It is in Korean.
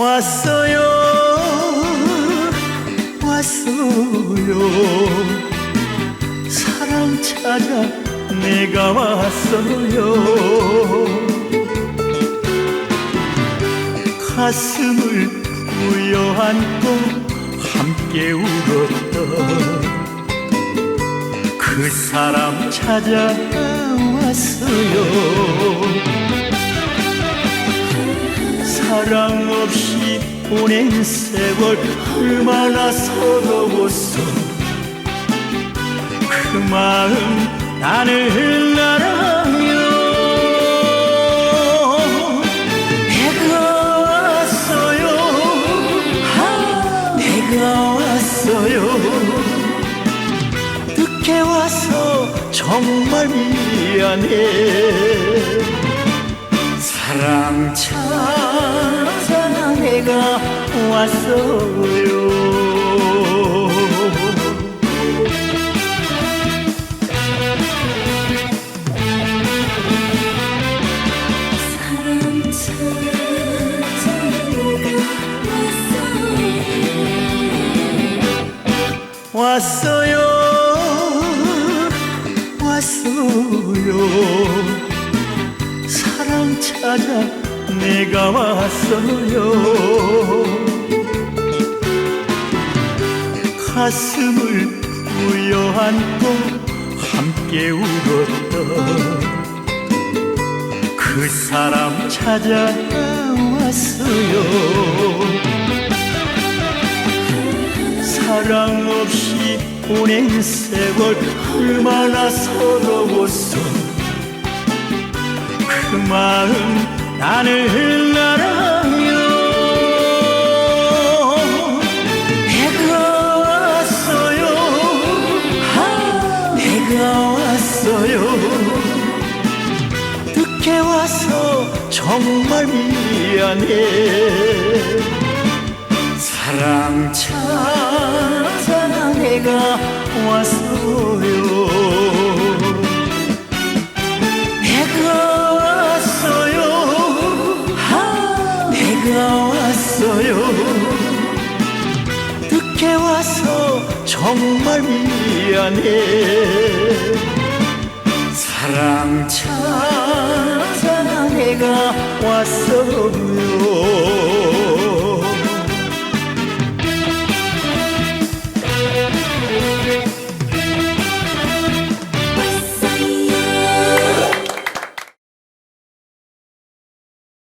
왔어요. 왔어요. 사랑 찾아 내가 왔어요. 가슴을 부여안고 함께 울었던 그 사람 찾아왔어요 사랑 없이 보낸 세월 얼마나 서러웠어. 그 마음 나를 알아요 내가 왔어요. 아, 내가 왔어요. 늦게 와서 정말 미안해 사랑 찾아 내가 왔어요. 사랑 찾아 내가 왔어요. 왔어요 찾아 내가 왔어요. 가슴을 부여안고 함께 울었던 그 사람 찾아왔어요. 사랑 없이 보낸 세월 얼마나 서러웠어. 그 마음 나를 알아요. 내가 왔어요. 아, 내가 왔어요. 늦게 와서 정말 미안해. 사랑 찾아 내가 왔어요 늦게 와서 정말 미안해. 사랑 찾아 내가 왔어요.